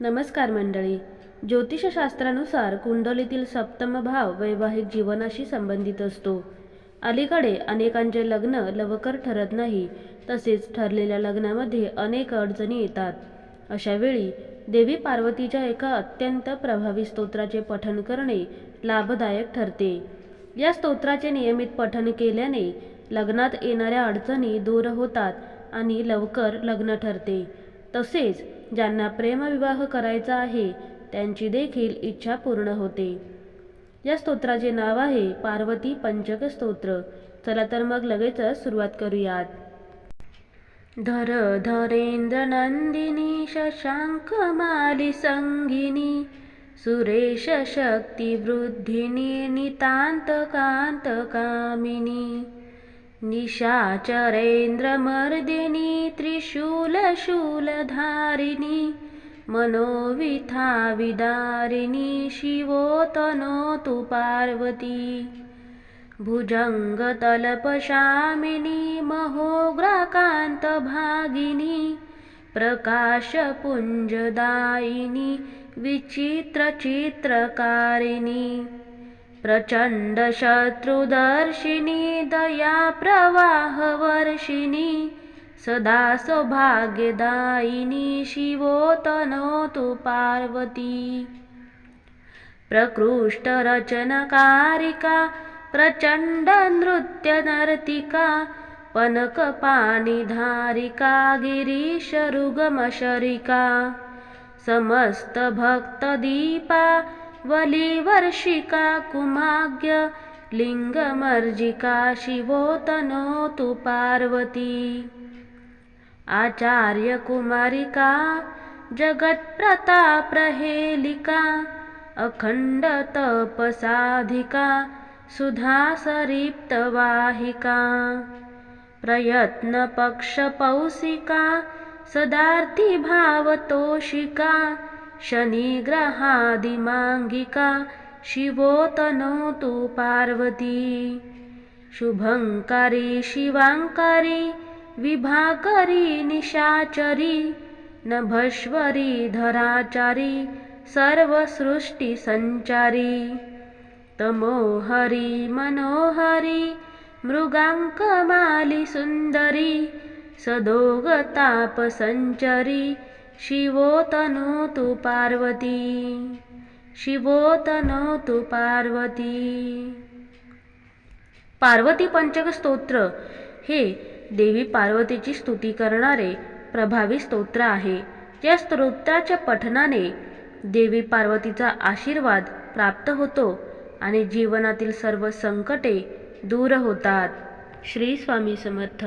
नमस्कार मंडळी. ज्योतिषशास्त्रानुसार कुंडलीतील सप्तम भाव वैवाहिक जीवनाशी संबंधित असतो. अलीकडे अनेकांचे लग्न लवकर ठरत नाही तसेच ठरलेल्या लग्नामध्ये अनेक अडचणी येतात. अशावेळी देवी पार्वतीच्या एका अत्यंत प्रभावी स्तोत्राचे पठण करणे लाभदायक ठरते. या स्तोत्राचे नियमित पठण केल्याने लग्नात येणाऱ्या अडचणी दूर होतात आणि लवकर लग्न ठरते. तसेच ज्यांना प्रेमविवाह करायचा आहे त्यांची देखील इच्छा पूर्ण होते. या स्तोत्राचे नाव आहे पार्वती पंचक स्तोत्र चला तर मग लगेचच सुरुवात करूयात. धर धरेंद्र नंदिनी शशांक माली संगिनी सुरेश शक्ती वृद्धिनी नितांत कांत कामिनी. निशाचरेंद्र मर्दिनी त्रिशूल शूलधारिणी मनोविथा विदारिणी शिवोतनोतु पार्वती। भुजङ्गतलपशामिनी महोग्राकान्तभागिनी प्रकाशपुञ्जदायिनी विचित्रचित्रकारिणी प्रचण्डशत्रुदर्शिनी दयाप्रवाहवर्षिणी सदा सौभाग्यदायिनी शिवोतनोतु पार्वती। प्रकृष्टरचनकारिका प्रचण्डनृत्यनर्तिका पनकपाणिधारिका गिरीशरुगमशरिका समस्तभक्तदीपा वलिवर्षिका कुमाग्य लिङ्गमर्जिका शिवोतनोतु पार्वती। आचार्यकुमारिका जगत्प्रताप्रहेलिका अखण्डतपसाधिका सुधासरिप्तवाहिका। प्रयत्नपक्षपौसिका सदार्थिभावतोषिका शनिग्रहादिमाङ्गिका शिवोतनोतु पार्वती। शुभङ्करी शिवाङ्करी विभाकरी निशाचरी नभश्वरी धराचारी सर्वसृष्टिसञ्चारी तमोहरी मनोहरी मृगाङ्कमाली सुन्दरी सदोगतापसञ्चरी शिवोतनोतु पार्वती। शिवोतनोतु पार्वती। पार्वती पंचक स्तोत्र हे देवी पार्वतीची स्तुती करणारे प्रभावी स्तोत्र आहे. या स्तोत्राच्या पठनाने देवी पार्वतीचा आशीर्वाद प्राप्त होतो आणि जीवनातील सर्व संकटे दूर होतात. श्री स्वामी समर्थ.